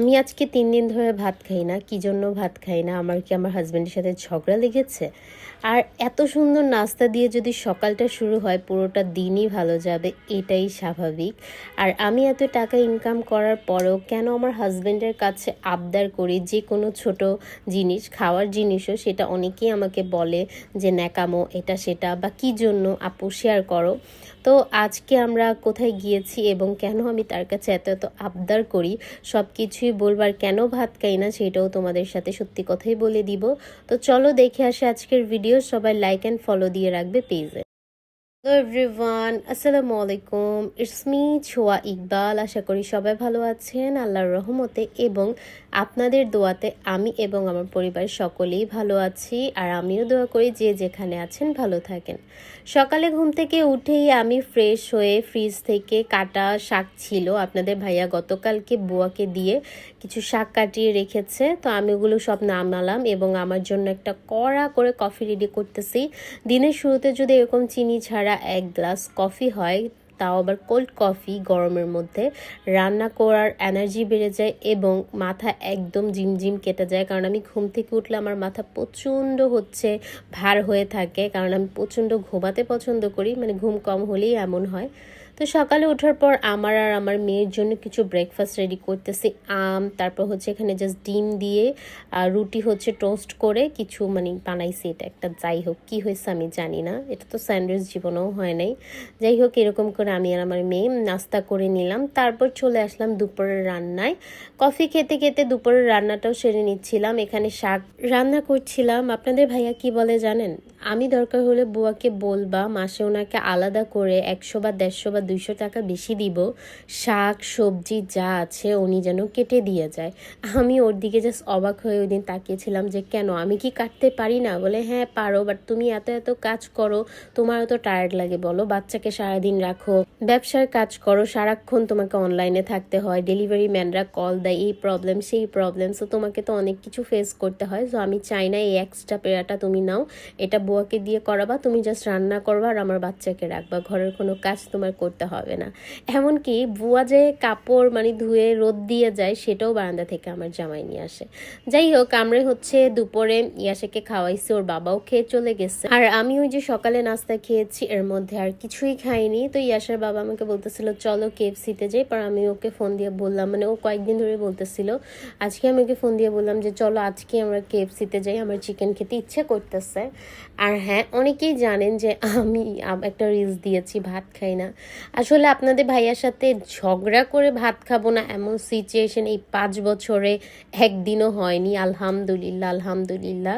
আমি আজকে তিন দিন ধরে ভাত খাই না, কি জন্য ভাত খাই না? আমার কি আমার হাজব্যান্ডের সাথে ঝগড়া লেগেছে? আর এত সুন্দর নাস্তা দিয়ে যদি সকালটা শুরু হয়, পুরোটা দিনই ভালো যাবে, এটাই স্বাভাবিক। আর আমি এত টাকা ইনকাম করার পরেও কেন আমার হাজব্যান্ডের কাছে আবদার করি? যে কোনো ছোট জিনিস, খাওয়ার জিনিসও সেটা অনেকেই আমাকে বলে যে, ন্যাকামো, এটা সেটা। বা, কি জন্য? আপু শেয়ার করো। তো আজকে আমরা কোথায় গিয়েছি এবং কেন আমি তার কাছে এত এত আবদার করি সব কিছুই বলবার কেন ভাত খাই না সেটাও তোমাদের সাথে সত্যি কথাই বলে দিব। তো চলো দেখে আসে আজকের ভিডিও সবাই লাইক অ্যান্ড ফলো দিয়ে রাখবে পেজে হ্যালো এভরিওয়ান আসসালামু আলাইকুম ইটস মি ছোয়া ইকবাল আশা করি সবাই ভালো আছেন। আল্লাহর রহমতে এবং আপনাদের দোয়াতে আমি এবং আমার পরিবার সকলেই ভালো আছি। আর আমিও দোয়া করি যে যেখানে আছেন ভালো থাকেন। সকালে ঘুম থেকে উঠেই আমি ফ্রেশ হয়ে ফ্রিজ থেকে কাটা শাক ছিল। আপনাদের ভাইয়া গতকালকে বুয়াকে দিয়ে কিছু শাক কাটিয়ে রেখেছে, তো আমি ওগুলো সব নামালাম এবং আমার জন্য একটা কড়া করে কফি রেডি করতেছি। দিনের শুরুতে যদি এরকম চিনি ছাড়া এক গ্লাস কফি হয়, তাও আবার কোল্ড কফি গরমের মধ্যে। রান্না করার এনার্জি বেড়ে যায় এবং মাথা একদম ঝিমঝিম কেটে যায়, কারণ আমি ঘুম থেকে উঠলে আমার মাথা প্রচণ্ড হচ্ছে ভার হয়ে থাকে, কারণ আমি প্রচণ্ড ঘুমাতে পছন্দ করি মানে ঘুম কম হলেই এমন হয়। তো সকালে ওঠার পর আমার আর আমার মেয়ের জন্য কিছু ব্রেকফাস্ট রেডি করতেছি, আম, তারপর হচ্ছে এখানে জাস্ট ডিম দিয়ে, আর রুটি হচ্ছে টোস্ট করে কিছু মানে বানাইছি এটা একটা, যাই হোক, কী হয়েছে আমি জানি না, এটা তো স্যান্ডউইচ জীবনেও হয় নাই। যাই হোক, এরকম করে আমি আর আমার মেয়ে নাস্তা করে নিলাম, তারপর চলে আসলাম দুপুরের রান্নায়। কফি খেতে খেতে দুপুরের রান্নাটাও সেরে নিচ্ছিলাম, এখানে শাক রান্না করছিলাম। আপনাদের ভাইয়া কি বলে জানেন? আমি দরকার হলে বুয়াকে বলবা, মাসে ওনাকে আলাদা করে একশো বা দেড়শো বা দুইশো টাকা বেশি দিব, শাক, সবজি যা আছে উনি যেন কেটে দিয়ে যায়। আমি ওর দিকে জাস্ট অবাক হয়ে ওই দিন তাকিয়েছিলাম যে কেন, আমি কি কাটতে পারি না? বলে হ্যাঁ পারো বাট তুমি এত এত কাজ করো, তোমারও তো টায়ার্ড লাগে, বলো। বাচ্চাকে সারাদিন রাখো, ব্যবসার কাজ করো, সারাক্ষণ তোমাকে অনলাইনে থাকতে হয় ডেলিভারি ম্যানরা কল দেয়, এই প্রবলেম সেই প্রবলেম সো তোমাকে তো অনেক কিছু ফেস করতে হয় সো আমি চাই না এই এক্সট্রা পেয়াটা তুমি নাও, এটা বুয়াকে দিয়ে করাবা, তুমি জাস্ট রান্না করবা আর আমার বাচ্চাকে রাখবা। ঘরের কোনো কাজ তোমার করতে হবে না। এমনকি বুয়া যে কাপড় মানে ধুয়ে রোদ দিয়ে যায়, সেটাও বারান্দা থেকে আমার জামাই নিয়ে আসে। যাই হোক আমরা হচ্ছে দুপুরে ইয়াসাকে খাওয়াইছি, ওর বাবাও খেয়ে চলে গেছে। আর আমি ওই যে সকালে নাস্তা খেয়েছি, এর মধ্যে আর কিছুই খাইনি। তো ইয়াসার বাবা আমাকে বলতেছিল, চলো কেএফসিতে যাই। পর আমি ওকে ফোন দিয়ে বললাম মানে ও কয়েকদিন ধরে বলতেছিল, আজকে আমি ওকে ফোন দিয়ে বললাম যে, চলো আজকে আমরা কেএফসিতে যাই, আমার চিকেন খেতে ইচ্ছে করতেছে। আর হ্যাঁ অনেকেই জানেন যে আমি একটা রিলস দিয়েছি, ভাত খাই না। আসলে আপনাদের ভাইয়ার সাথে ঝগড়া করে ভাত খাব না, এমন সিচুয়েশন এই পাঁচ বছরে একদিনও হয়নি, আলহামদুলিল্লাহ আলহামদুলিল্লাহ।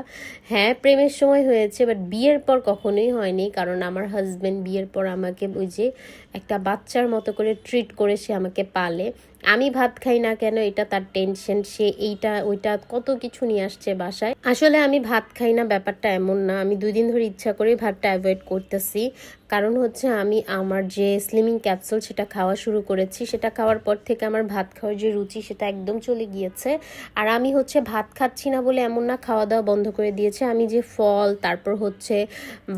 হ্যাঁ প্রেমের সময় হয়েছে বাট বিয়ের পর কখনোই হয়নি, কারণ আমার হাজব্যান্ড বিয়ের পর আমাকে ওই যে একটা বাচ্চার মতো করে ট্রিট করে সে আমাকে পালে। আমি ভাত খাই না কেন? এটা তার টেনশন সে এইটা, ওইটা কত কিছু নিয়ে আসছে বাসায়। আসলে আমি ভাত খাই না, ব্যাপারটা এমন না। আমি দুই দিন ধরে ইচ্ছা করে ভাতটা অ্যাভয়েড করতেছি। কারণ হচ্ছে আমি আমার যে স্লিমিং ক্যাপসুল সেটা খাওয়া শুরু করেছি, সেটা খাওয়ার পর থেকে আমার ভাত খাওয়ার যে রুচি, সেটা একদম চলে গিয়েছে। আর আমি হচ্ছে ভাত খাচ্ছি না বলে এমন না খাওয়া দাওয়া বন্ধ করে দিয়েছে। আমি যে ফল, তারপর হচ্ছে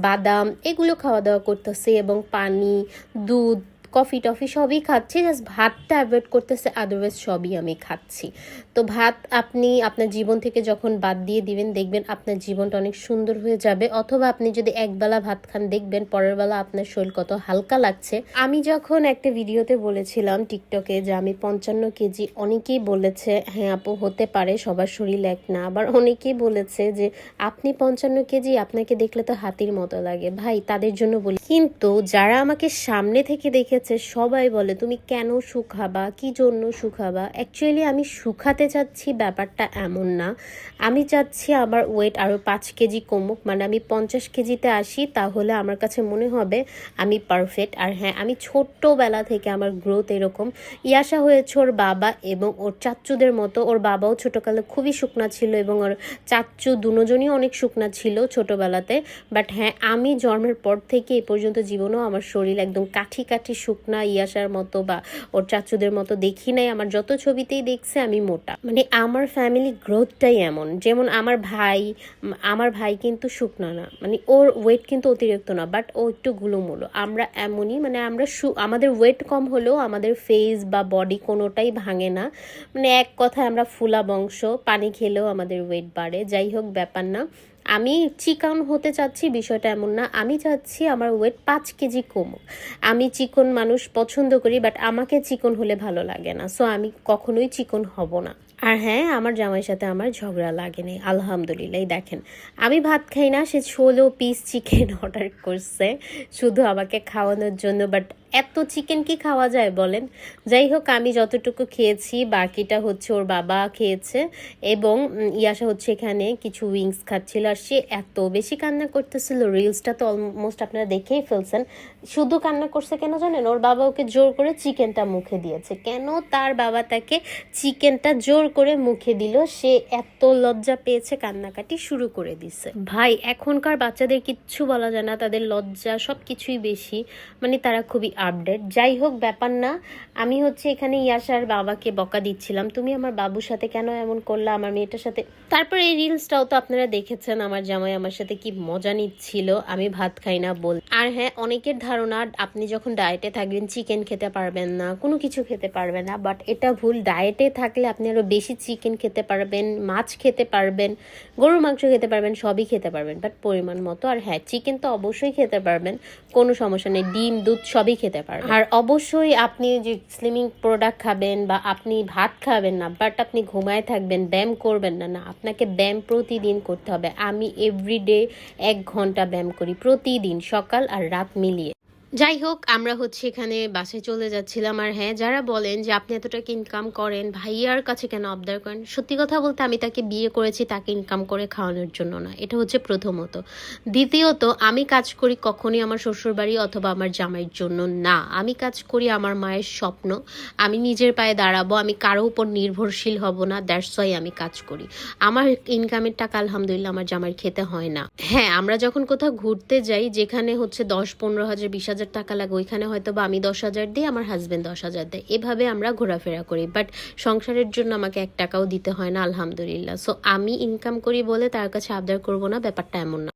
বাদাম, এগুলো খাওয়া দাওয়া করতেছি এবং পানি, দুধ दूध কফি টফি সবই খাচ্ছি জাস্ট ভাতটা অ্যাভয়েড করতেছে আদারওয়াইজ সবই আমি খাচ্ছি। তো ভাত আপনি আপনার জীবন থেকে যখন বাদ দিয়ে দিবেন, দেখবেন আপনার জীবনটা অনেক সুন্দর হয়ে যাবে। অথবা আপনি যদি একবেলা ভাত খান, দেখবেন পরের বেলা আপনার শরীর কত হালকা লাগছে। আমি যখন একটা ভিডিওতে বলেছিলাম টিকটকে যে আমি পঞ্চান্ন কেজি, অনেকেই বলেছে হ্যাঁ আপু, হতে পারে, সবার শরীর এক না। আবার অনেকেই বলেছে যে, আপনি পঞ্চান্ন কেজি, আপনাকে দেখলে তো হাতির মতো লাগে। ভাই, তাদের জন্য বলি। কিন্তু যারা আমাকে সামনে থেকে দেখেছে সবাই বলে, তুমি কেন শুকাবা? কি জন্য শুকাবা? অ্যাকচুয়ালি আমি শুকাতে চাচ্ছি ব্যাপারটা এমন না। আমি চাচ্ছি আমার ওয়েট আরও পাঁচ কেজি কমুক মানে আমি পঞ্চাশ কেজিতে আসি, তাহলে আমার কাছে মনে হবে আমি পারফেক্ট আর হ্যাঁ আমি ছোট্টবেলা থেকে আমার গ্রোথ এরকম। ইয়াসা হয়েছে ওর বাবা এবং ওর চাচ্চুদের মতো। ওর বাবাও ছোটোকালে খুবই শুকনা ছিল এবং ওর চাচ্চু দুজনই অনেক শুকনা ছিল ছোটোবেলাতে। বাট হ্যাঁ আমি জন্মের পর থেকে এ পর্যন্ত জীবনেও আমার শরীর একদম কাঠি কাঠি শুকনো শুকনা ইয়াসার মতো বা ওর চাচুদের মতো দেখি নাই, আমার যত ছবিতেই দেখছে আমি মোটা। মানে আমার ফ্যামিলি গ্রোথটাই এমন, যেমন আমার ভাই আমার ভাই কিন্তু শুকনা না। মানে ওর ওয়েট কিন্তু অতিরিক্ত না বাট ও একটু গুলোমুলো। আমরা এমনই মানে আমরা সু- আমাদের ওয়েট কম হলেও আমাদের ফেস বা বডি কোনোটাই ভাঙে না। মানে এক কথায় আমরা ফুলা বংশ, পানি খেলেও আমাদের ওয়েট বাড়ে। যাই হোক, ব্যাপার না। আমি চিকন হতে চাচ্ছি, বিষয়টা এমন না। আমি চাচ্ছি আমার ওয়েট পাঁচ কেজি কমুক। আমি চিকন মানুষ পছন্দ করি বাট আমাকে চিকন হলে ভালো লাগে না। সো আমি কখনোই চিকন হব না। আর হ্যাঁ আমার জামাইয়ের সাথে আমার ঝগড়া লাগেনি। আলহামদুলিল্লাহ দেখেন। আমি ভাত খাই না, সে ষোলো পিস চিকেন অর্ডার করছে। শুধু আমাকে খাওয়ানোর জন্য বাট এত চিকেন কি খাওয়া যায় বলেন? যাই হোক, আমি যতটুকু খেয়েছি, বাকিটা হচ্ছে ওর বাবা খেয়েছে এবং ইয়াসা হচ্ছে এখানে কিছু উইংস খাচ্ছিল আর সে এত বেশি কান্না করতেছিল। রিলসটা তো অলমোস্ট আপনারা দেখেই ফেলছেন। শুধু কান্না করছে কেন জানেন? ওর বাবা ওকে জোর করে চিকেনটা মুখে দিয়েছে। কেন তার বাবা তাকে চিকেনটা জোর করে মুখে দিল? সে এত লজ্জা পেয়েছে, কান্নাকাটি শুরু করে দিছে। ভাই, এখনকার বাচ্চাদের কিচ্ছু বলা যায় না। তাদের লজ্জা সব কিছুই বেশি। মানে তারা খুবই আপডেট। যাই হোক, ব্যাপার না। আমি হচ্ছে এখানে ইয়াসার বাবাকে বকা দিচ্ছিলাম। তুমি আমার বাবুর সাথে কেন এমন করলা? আমার মেয়েটার সাথে তারপর এই রিলসটাও তো আপনারা দেখেছেন, আমার জামাই আমার সাথে কি মজা নিচ্ছিল। আমি ভাত খাই না বল আর হ্যাঁ অনেকের ধারণা, আপনি যখন ডায়েটে থাকবেন চিকেন খেতে পারবেন না, কোনো কিছু খেতে পারবেন না বাট এটা ভুল। ডায়েটে থাকলে আপনি আরও বেশি চিকেন খেতে পারবেন, মাছ খেতে পারবেন, গরুর মাংস খেতে পারবেন, সবই খেতে পারবেন। বাট পরিমাণ মতো, আর হ্যাঁ চিকেন তো অবশ্যই খেতে পারবেন, কোনো সমস্যা নেই। ডিম, দুধ, সবই খেতে পারবেন আর অবশ্যই আপনি যে স্লিমিং প্রোডাক্ট খাবেন বা আপনি ভাত খাবেন না বাট আপনি ঘুমায় থাকবেন, ব্যায়াম করবেন না না, আপনাকে ব্যায়াম প্রতিদিন করতে হবে। আমি এভরিডে এক ঘণ্টা ব্যায়াম করি প্রতিদিন, সকাল আর রাত মিলিয়ে। যাই হোক আমরা হচ্ছে এখানে বাসে চলে যাচ্ছিলাম আর হ্যাঁ যারা বলেন যে আপনি এত টাকা ইনকাম করেন, ভাইয়ার কাছে কেন আবদার করেন? সত্যি কথা বলতে আমি তাকে বিয়ে করেছি তাকে ইনকাম করে খাওয়ানোর জন্য না, এটা হচ্ছে প্রথমত। দ্বিতীয়ত, আমি কাজ করি কখনই আমার শ্বশুরবাড়ি অথবা আমার জামাইয়ের জন্য না। আমি কাজ করি আমার মায়ের স্বপ্ন, আমি নিজের পায়ে দাঁড়াবো, আমি কারও উপর নির্ভরশীল হব না দ্যাটস ওয়াই আমি কাজ করি। আমার ইনকামের টাকা আলহামদুলিল্লাহ আমার জামাইয়ের খেতে হয় না। হ্যাঁ আমরা যখন কোথাও ঘুরতে যাই, যেখানে হচ্ছে দশ, পনেরো হাজার, বিশ হাজার টাকা লাগে, ওইখানে হয়তো বা আমি দশ হাজার দিই, আমার হাজব্যান্ড দশ হাজার দেয়। এভাবে আমরা ঘোরাফেরা করি বাট সংসারের জন্য আমাকে এক টাকাও দিতে হয় না, আলহামদুলিল্লাহ। সো আমি ইনকাম করি বলে তার কাছে আবদার করব না, ব্যাপারটা এমন না।